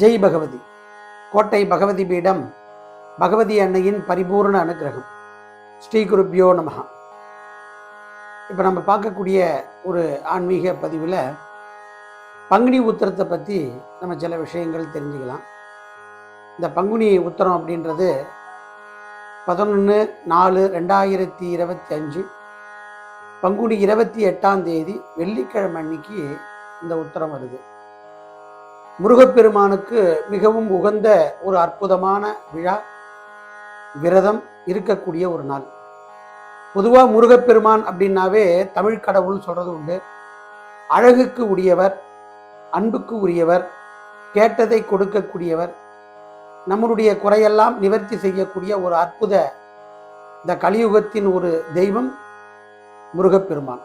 ஜெய் பகவதி. கோட்டை பகவதி பீடம் பகவதி அன்னையின் பரிபூர்ண அனுகிரகம். ஸ்ரீ குருப்பியோ நமஹா. இப்போ நம்ம பார்க்கக்கூடிய ஒரு ஆன்மீக பதிவில் பங்குனி உத்திரத்தை பற்றி நம்ம சில விஷயங்கள் தெரிஞ்சுக்கலாம். இந்த பங்குனி உத்திரம் அப்படின்றது பதினொன்று நாலு ரெண்டாயிரத்தி இருபத்தி அஞ்சு பங்குனி இருபத்தி எட்டாம் தேதி வெள்ளிக்கிழமை அன்னைக்கு இந்த உத்தரம் வருது. முருகப்பெருமானுக்கு மிகவும் உகந்த ஒரு அற்புதமான விழா விரதம் இருக்கக்கூடிய ஒரு நாள். பொதுவாக முருகப்பெருமான் அப்படின்னாவே தமிழ் கடவுள் சொல்கிறது உண்டு. அழகுக்கு உரியவர் அன்புக்கு உரியவர் கேட்டதை கொடுக்கக்கூடியவர் நம்மளுடைய குறையெல்லாம் நிவர்த்தி செய்யக்கூடிய ஒரு அற்புத இந்த கலியுகத்தின் ஒரு தெய்வம் முருகப்பெருமான்.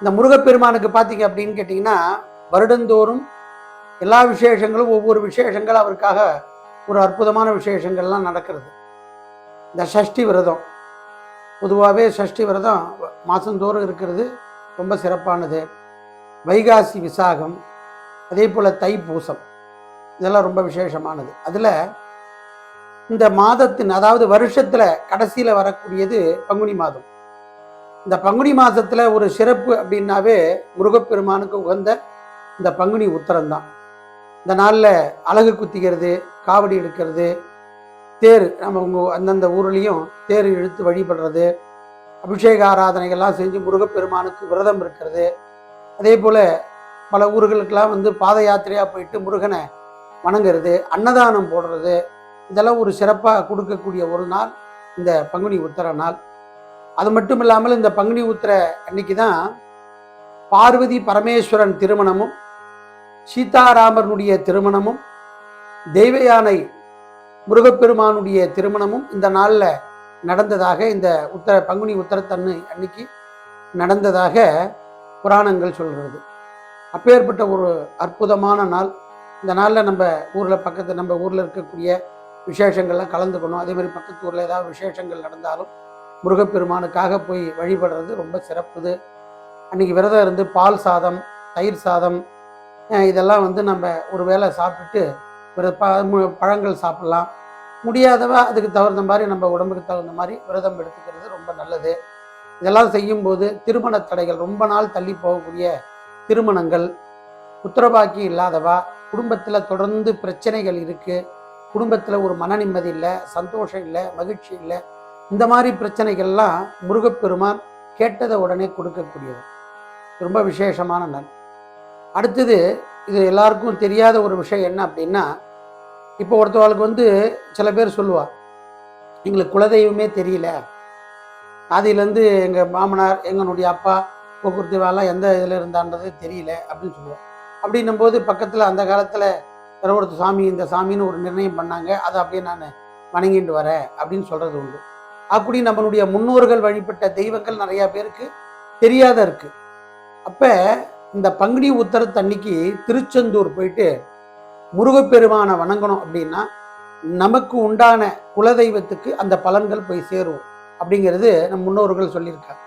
இந்த முருகப்பெருமானுக்கு பார்த்தீங்க அப்படின்னு கேட்டிங்கன்னா வருடந்தோறும் எல்லா விசேஷங்களும் ஒவ்வொரு விசேஷங்கள் அவருக்காக ஒரு அற்புதமான விசேஷங்கள்லாம் நடக்கிறது. இந்த சஷ்டி விரதம். பொதுவாகவே சஷ்டி விரதம் மாதந்தோறும் இருக்கிறது. ரொம்ப சிறப்பானது. வைகாசி விசாகம் அதே போல் தைப்பூசம். இதெல்லாம் ரொம்ப விசேஷமானது. அதில் இந்த மாதத்தின் அதாவது வருஷத்தில் கடைசியில் வரக்கூடியது பங்குனி மாதம். இந்த பங்குனி மாதத்தில் ஒரு சிறப்பு அப்படின்னாவே முருகப்பெருமானுக்கு உகந்த இந்த பங்குனி உத்தரம்தான். இந்த நாளில் அழகு குத்திக்கிறது காவடி எடுக்கிறது தேர் நம்ம உங்கள் அந்தந்த ஊர்லேயும் தேர் இழுத்து வழிபடுறது அபிஷேக ஆராதனைகள்லாம் செஞ்சு முருகப்பெருமானுக்கு விரதம் இருக்கிறது. அதே போல் பல ஊர்களுக்கெல்லாம் வந்து பாத யாத்திரையாக போயிட்டு முருகனை வணங்குறது அன்னதானம் போடுறது இதெல்லாம் ஒரு சிறப்பாக கொடுக்கக்கூடிய ஒரு நாள் இந்த பங்குனி உத்தர நாள். அது மட்டும் இல்லாமல் இந்த பங்குனி உத்திர அன்னைக்கு தான் பார்வதி பரமேஸ்வரன் திருமணமும் சீதாராமனுடைய திருமணமும் தெய்வயானை முருகப்பெருமானுடைய திருமணமும் இந்த நாளில் நடந்ததாக இந்த உத்தர பங்குனி உத்தரத்தன்னு அன்னைக்கு நடந்ததாக புராணங்கள் சொல்கிறது. அப்பேற்பட்ட ஒரு அற்புதமான நாள். இந்த நாளில் நம்ம ஊரில் பக்கத்து நம்ம ஊரில் இருக்கக்கூடிய விசேஷங்கள்லாம் கலந்துக்கணும். அதே மாதிரி பக்கத்து ஊரில் ஏதாவது விசேஷங்கள் நடந்தாலும் முருகப்பெருமானுக்காக போய் வழிபடுறது ரொம்ப சிறப்புது. அன்றைக்கி விரதம் இருந்து பால் சாதம் தயிர் சாதம் இதெல்லாம் வந்து நம்ம ஒரு வேளை சாப்பிட்டுட்டு ஒரு ப பழங்கள் சாப்பிட்லாம். முடியாதவ அதுக்கு தகுந்த மாதிரி நம்ம உடம்புக்கு தகுந்த மாதிரி விரதம் எடுத்துக்கிறது ரொம்ப நல்லது. இதெல்லாம் செய்யும்போது திருமண தடைகள் ரொம்ப நாள் தள்ளி போகக்கூடிய திருமணங்கள் உத்தரவாக்கி இல்லாதவா குடும்பத்தில் தொடர்ந்து பிரச்சனைகள் இருக்குது குடும்பத்தில் ஒரு மன நிம்மதி இல்லை சந்தோஷம் இல்லை மகிழ்ச்சி இல்லை இந்த மாதிரி பிரச்சனைகள்லாம் முருகப்பெருமான் கேட்டதை உடனே கொடுக்கக்கூடியது. ரொம்ப விசேஷமான நாள். அடுத்தது இது எல்லாருக்கும் தெரியாத ஒரு விஷயம் என்ன அப்படின்னா இப்போ ஒருத்தவளுக்கு வந்து சில பேர் சொல்லுவாள் எங்களுக்கு குலதெய்வமே தெரியல. ஆதியிலேருந்து எங்கள் மாமனார் எங்களுடைய அப்பா போக்குவரத்து வேலை எந்த இதில் இருந்தான்றது தெரியல அப்படின்னு சொல்லுவாள் அப்படின்னும் போது பக்கத்தில் அந்த காலத்தில் வேற சாமி இந்த சாமின்னு ஒரு நிர்ணயம் பண்ணாங்க அதை அப்படியே நான் வணங்கிட்டு வரேன் அப்படின்னு சொல்கிறது உண்டு. அப்படி நம்மளுடைய முன்னோர்கள் வழிபட்ட தெய்வங்கள் நிறையா பேருக்கு தெரியாத இருக்கு. அப்போ இந்த பங்குனி உத்தரத்தன்னைக்கு திருச்செந்தூர் போயிட்டு முருகப்பெருமானை வணங்கணும் அப்படின்னா நமக்கு உண்டான குலதெய்வத்துக்கு அந்த பலன்கள் போய் சேரும் அப்படிங்கிறது நம் முன்னோர்கள் சொல்லியிருக்காங்க.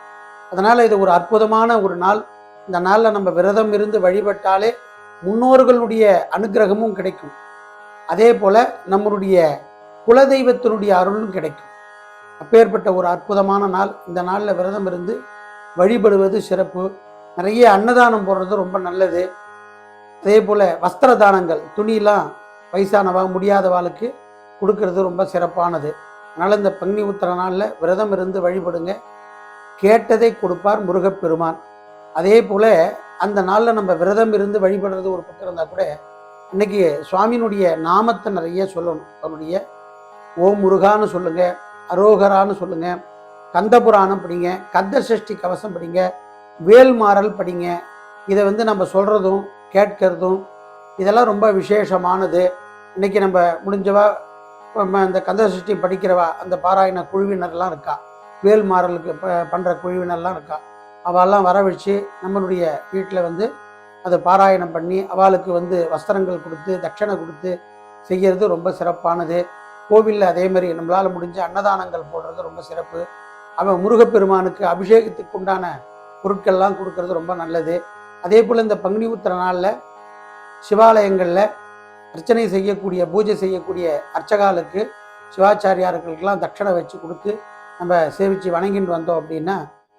அதனால் இது ஒரு அற்புதமான ஒரு நாள். இந்த நாளில் நம்ம விரதம் இருந்து வழிபட்டாலே முன்னோர்களுடைய அனுக்கிரகமும் கிடைக்கும். அதே போல் நம்மளுடைய குலதெய்வத்தினுடைய அருளும் கிடைக்கும். அப்பேற்பட்ட ஒரு அற்புதமான நாள். இந்த நாளில் விரதம் இருந்து வழிபடுவது சிறப்பு. நிறைய அன்னதானம் போடுறது ரொம்ப நல்லது. அதே போல் வஸ்திர தானங்கள் துணியெல்லாம் வயசானவா முடியாதவாளுக்கு கொடுக்கறது ரொம்ப சிறப்பானது. அதனால் இந்த பங்குனி உத்திர நாளில் விரதம் இருந்து வழிபடுங்க. கேட்டதை கொடுப்பார் முருகப்பெருமான். அதே போல் அந்த நாளில் நம்ம விரதம் இருந்து வழிபடுறது ஒரு பக்கம் இருந்தால் கூட இன்னைக்கு சுவாமியினுடைய நாமத்தை நிறைய சொல்லணும். அவருடைய ஓம் முருகான்னு சொல்லுங்கள் அரோகரான்னு சொல்லுங்கள் கந்தபுராணம் படிங்க கந்த சஷ்டி கவசம் படிங்க வேல்மாறல் படிங்க. இதை வந்து நம்ம சொல்கிறதும் கேட்கறதும் இதெல்லாம் ரொம்ப விசேஷமானது. இன்றைக்கி நம்ம முடிஞ்சவா நம்ம இந்த கந்தசஷ்டி படிக்கிறவா அந்த பாராயண குழுவினர்லாம் இருக்கா? வேல்மாறலுக்கு ப பண்ணுற குழுவினர்லாம் இருக்கா? அவெல்லாம் வரவழைச்சு நம்மளுடைய வீட்டில் வந்து அதை பாராயணம் பண்ணி அவளுக்கு வந்து வஸ்திரங்கள் கொடுத்து தட்சணை கொடுத்து செய்கிறது ரொம்ப சிறப்பானது. கோவிலில் அதே மாதிரி நம்மளால் முடிஞ்ச அன்னதானங்கள் போடுறது ரொம்ப சிறப்பு. அவன் முருகப்பெருமானுக்கு அபிஷேகத்துக்கு உண்டான பொருட்கள்லாம் கொடுக்கறது ரொம்ப நல்லது. அதே போல் இந்த பங்குனி உத்திர நாளில் சிவாலயங்களில் அர்ச்சனை செய்யக்கூடிய பூஜை செய்யக்கூடிய அர்ச்சகாலுக்கு சிவாச்சாரியார்களுக்கெல்லாம் தட்சணை வச்சு கொடுத்து நம்ம சேவித்து வணங்கிட்டு வந்தோம் அப்படின்னா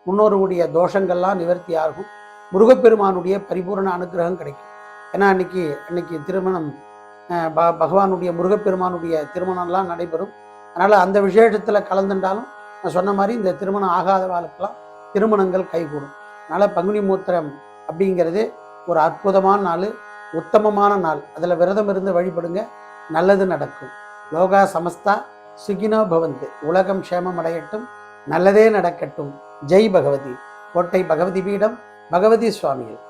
முன்னோருடைய தோஷங்கள்லாம் நிவர்த்தி ஆகும். முருகப்பெருமானுடைய பரிபூரண அனுகிரகம் கிடைக்கும். ஏன்னா அன்னைக்கு அன்னைக்கு திருமணம் ப பகவானுடைய முருகப்பெருமானுடைய திருமணம்லாம் நடைபெறும். அதனால் அந்த விசேஷத்தில் கலந்துட்டாலும் நான் சொன்ன மாதிரி இந்த திருமணம் ஆகாதவாளுக்கெல்லாம் திருமணங்கள் கைகூடும். அதனால் பங்குனி மூத்திரம் அப்படிங்கிறது ஒரு அற்புதமான நாள் உத்தமமான நாள். அதில் விரதம் இருந்து வழிபடுங்க நல்லது நடக்கும். லோகா சமஸ்தா சுகினோ பவந்து. உலகம் க்ஷேமம் அடையட்டும் நல்லதே நடக்கட்டும். ஜெய் பகவதி. கோட்டை பகவதி பீடம் பகவதி சுவாமிகள்